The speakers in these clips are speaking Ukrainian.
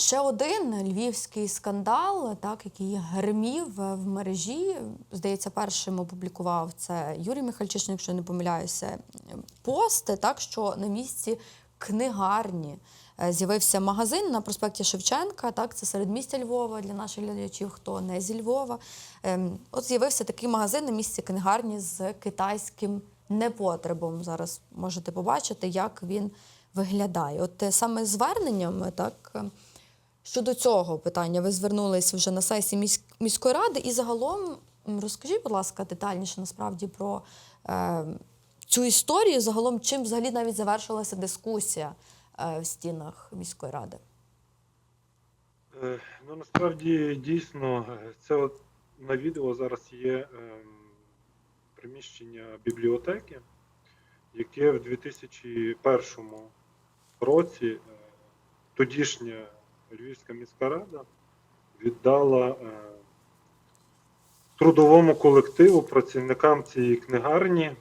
Ще один львівський скандал, так, який гримів в мережі. Здається, першим опублікував це Юрій Михальчишин, якщо не помиляюся, пости, так, що на місці книгарні е, з'явився магазин на проспекті Шевченка. Так, це середмістя Львова для наших глядачів, хто не зі Львова. Ем, От з'явився такий магазин на місці книгарні з китайським непотребом. Зараз можете побачити, як він виглядає. От е, саме зверненням, так. Е, Щодо цього питання, ви звернулись вже на сесії місь- міської ради, і загалом розкажіть, будь ласка, детальніше насправді про е, цю історію. Загалом, чим взагалі навіть завершилася дискусія е, в стінах міської ради. Е, Ну, насправді дійсно, е, це от на відео зараз є ем, приміщення бібліотеки, яке в 2001 році е, тодішня Львівська міська рада віддала е, трудовому колективу, працівникам цієї книгарні, е,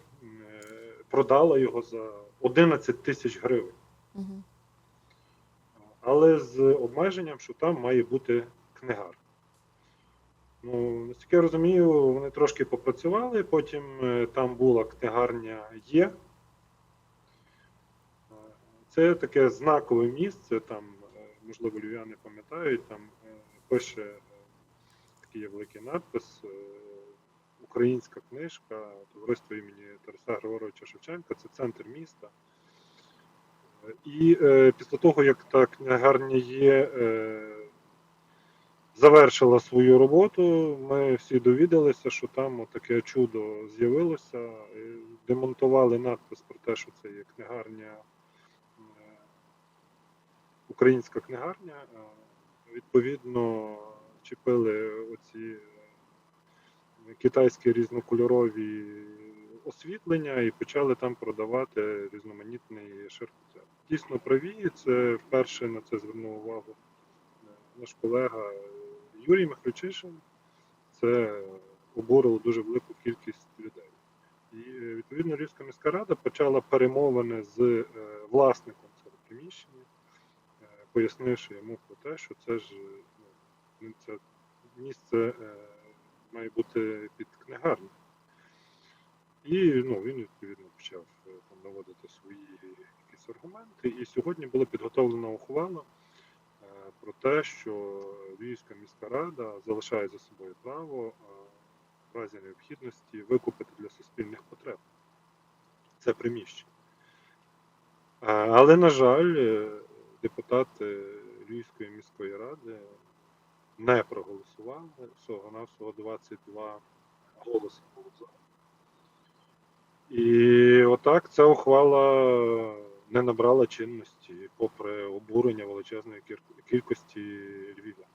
продала його за 11 тисяч гривень. Угу. але з обмеженням, що там має бути книгар. Ну, наскільки я розумію, вони трошки попрацювали, потім е, там була книгарня Є. Це таке знакове місце, там, можливо, львів'яни пам'ятають, там е, пише е, такий великий надпис. е, Українська книжка, товариство імені Тараса Григоровича Шевченка, це центр міста. І е, після того, як та книгарня є, е, завершила свою роботу, ми всі довідалися, що там таке чудо з'явилося. Демонтували надпис про те, що це є книгарня, українська книгарня. Е, Відповідно, чіпили оці е, китайські різнокольорові освітлення і почали там продавати різноманітний ширпотреб. Дійсно праві, це вперше на це звернув увагу е, наш колега Юрій Михальчишин. Це обурило дуже велику кількість людей. І відповідно Львівська міська рада почала перемовини з власником цього приміщення, пояснивши йому про те, що це ж е, ну, це місце е, має бути під книгарню. І ну, він відповідно почав е, там наводити свої якісь аргументи. І сьогодні була підготовлена ухвала е, про те, що Львівська міська рада залишає за собою право е, в разі необхідності викупити для суспільних потреб це приміщення. Е, Але, на жаль, е, депутати Львівської міської ради не проголосували всього-навсього 22 голоси було за. І отак ця ухвала не набрала чинності, попри обурення величезної кількості львів'ян.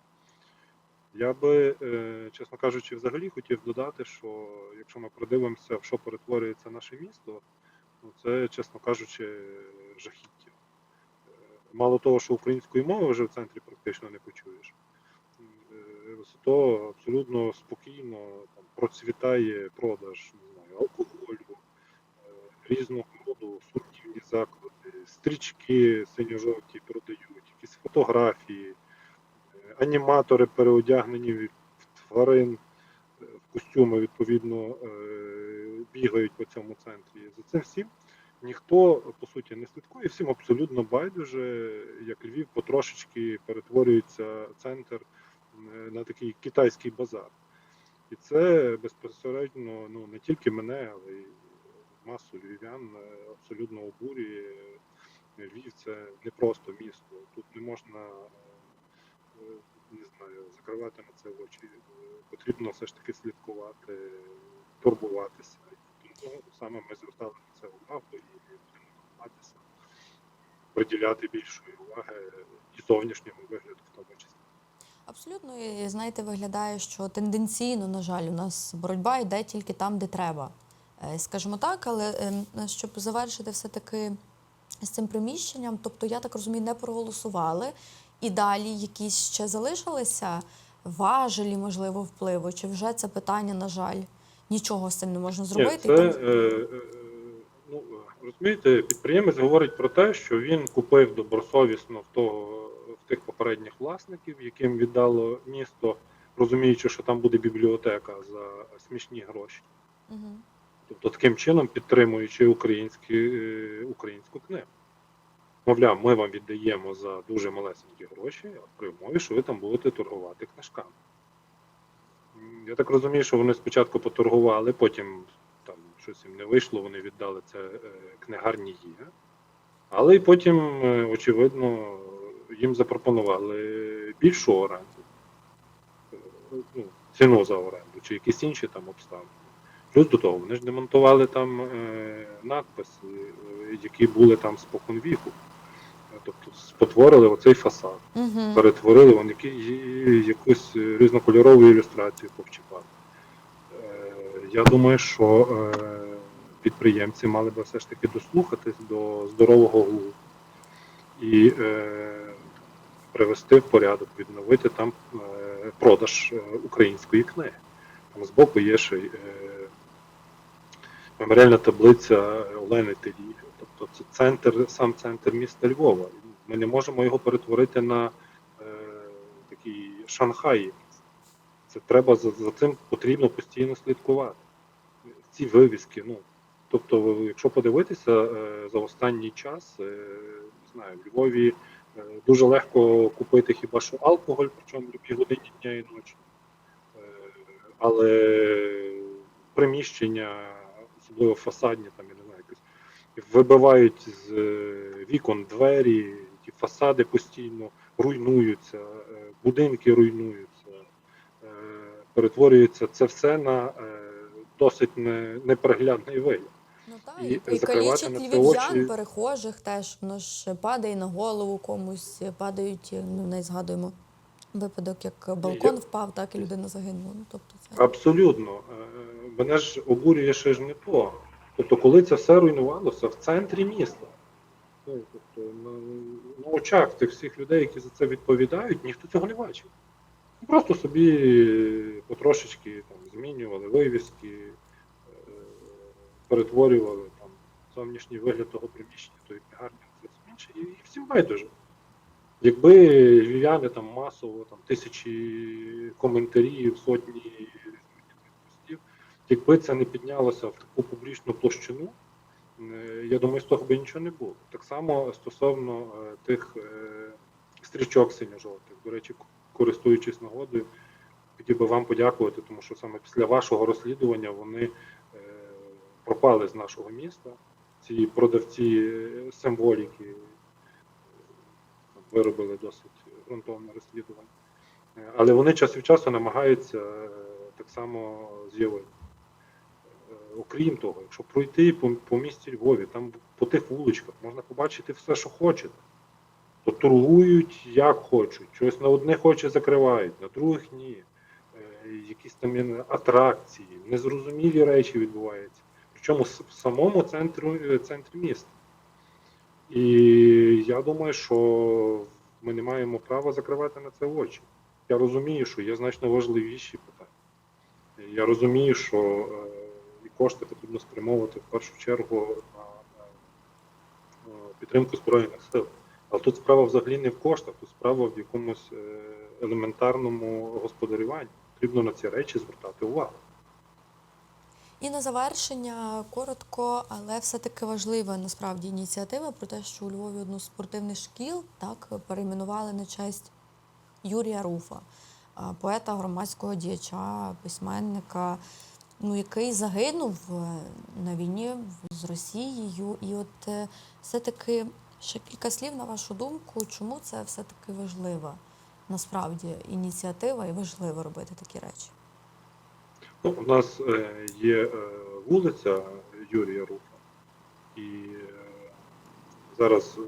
Я би, е, чесно кажучи, взагалі хотів додати, що якщо ми продивимося, в що перетворюється наше місто, ну це, чесно кажучи, жахіття. Мало того, що української мови вже в центрі практично не почуєш, е, зато абсолютно спокійно там, процвітає продаж не знаю, алкоголю, е, різного роду спортивні заклади, стрічки синьо-жовті продають, якісь фотографії, е, аніматори переодягнені в тварин, в костюми, відповідно, бігають по цьому центрі. За цим всім ніхто по суті не слідкує, всім абсолютно байдуже, як Львів потрошечки перетворюється центр на такий китайський базар. І це безпосередньо ну, не тільки мене, але й масу львів'ян е, абсолютно обурює. Львів це не просто місто. Тут не можна е, не знаю, закривати на це очі. Потрібно все ж таки слідкувати, турбуватися. Тому саме ми звертали на це увагу і будемо намагатися приділяти більшої уваги і зовнішньому вигляду в тому числі. Абсолютно, і знаєте, виглядає, що тенденційно, на жаль, у нас боротьба йде тільки там, де треба. Е, Скажімо так, але ем, щоб завершити все-таки з цим приміщенням, тобто, я так розумію, не проголосували, і далі якісь ще залишилися важелі, можливо, впливу, чи вже це питання, на жаль, нічого з цим не можна зробити. Це, там- е, е, ну, розумієте, підприємець говорить про те, що він купив добросовісно в того, тих попередніх власників, яким віддало місто, розуміючи, що там буде бібліотека за смішні гроші. Угу. Тобто таким чином підтримуючи українські, е, українську книгу. Мовляв, ми вам віддаємо за дуже малесенькі гроші, при умові, що ви там будете торгувати книжками. Я так розумію, що вони спочатку поторгували, потім там щось їм не вийшло, вони віддали це е, книгарні є. Але потім, е, очевидно, їм запропонували більшу оренду, е, ну, ціну за оренду, чи якісь інші там обставини. Плюс до того, вони ж демонтували там надписи, які були там спокон віку. Е, Тобто спотворили оцей фасад, Угу. перетворили вони якусь різнокольорову ілюстрацію повчіпали. Е, я думаю, що е, підприємці мали би все ж таки дослухатись до здорового глузду і е, привести в порядок, відновити там продаж української книги. Там збоку є ще меморіальна таблиця Олени Телі. Тобто це центр, сам центр міста Львова. Ми не можемо його перетворити на е, такий Шанхай. Це треба за, за цим потрібно постійно слідкувати. Ці вивіски, ну. Тобто, якщо подивитися е, за останній час, е, не знаю, в Львові е, дуже легко купити хіба що алкоголь, причому в будь-якій годині дня і ночі. Е, але приміщення, особливо фасадні, там, я не вибивають з е, вікон двері, ті фасади постійно руйнуються, е, будинки руйнуються, е, перетворюється це все на досить не- неприглядний вигляд. Ну так, І і, калічить львів'ян, очі. перехожих теж, воно ж падає на голову комусь, падають, ну не згадуємо випадок, як балкон впав, так і людина загинула. Ну тобто це Абсолютно. Мене ж обурює ще ж не то. Тобто, коли це все руйнувалося в центрі міста. Ну, тобто, на, на очах тих всіх людей, які за це відповідають, ніхто цього не бачив. Просто собі потрошечки там, змінювали вивіски, е, перетворювали там, зовнішній вигляд того приміщення, тої книгарні, це інше, і, і всім байдуже. Якби львів'яни там масово, там тисячі коментарів, сотні якби це не піднялося в таку публічну площину, е, я думаю, з того би нічого не було. Так само стосовно е, тих е, стрічок синьо-жовтих. До речі, користуючись нагодою, хотів би вам подякувати, тому що саме після вашого розслідування вони пропали з нашого міста. Ці продавці символіки виробили досить ґрунтовне розслідування. Але вони час від часу намагаються так само з'явити. Е, Окрім того, якщо пройти по, по місті Львові, там по тих вуличках можна побачити все, що хочете. То торгують як хочуть. Щось на одних очі закривають, на других ні. Е, Якісь там атракції, незрозумілі речі відбуваються. Причому в самому центру, е, центрі міста. І я думаю, що ми не маємо права закривати на це очі. Я розумію, що є значно важливіші питання. Я розумію, що кошти потрібно спрямовувати в першу чергу на, е, підтримку Збройних сил. Але тут справа взагалі не в коштах, тут справа в якомусь е, елементарному господарюванні. Потрібно на ці речі звертати увагу. І на завершення коротко, але все-таки важлива насправді ініціатива про те, що у Львові одну з спортивних шкіл так перейменували на честь Юрія Руфа, поета, громадського діяча, письменника, ну, який загинув е, на війні з Росією. І от е, все-таки ще кілька слів на вашу думку, чому це все-таки важлива насправді ініціатива і важливо робити такі речі. Ну, у нас е, є вулиця Юрія Руфа, і зараз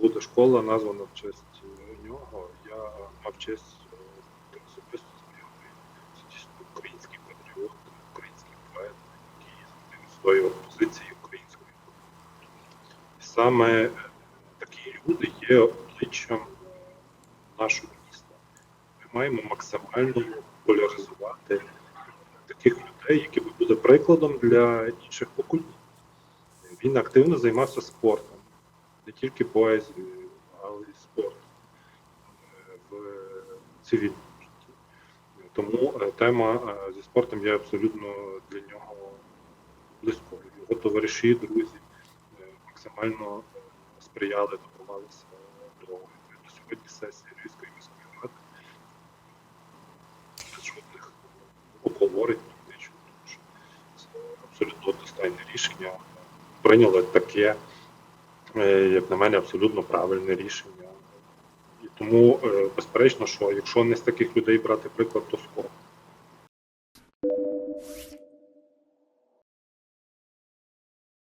буде школа названа в честь нього. Я мав честь відстоював позиції української саме е, такі люди є обличчям е, нашого міста. Ми маємо максимально поляризувати таких людей, які б були прикладом для інших поколінь. Він активно займався спортом, не тільки поезією, але й спортом. в цивільному житті. Тому е, тема е, зі спортом є абсолютно для нього товариші, друзі е, максимально е, сприяли, допомагалися до, до сьогодні сесії Львівської міської ради. Без жодних обговорень тому що це абсолютно одностайне рішення. Прийняли таке, е, як на мене, абсолютно правильне рішення. І тому, безперечно, що якщо не з таких людей брати приклад, то з?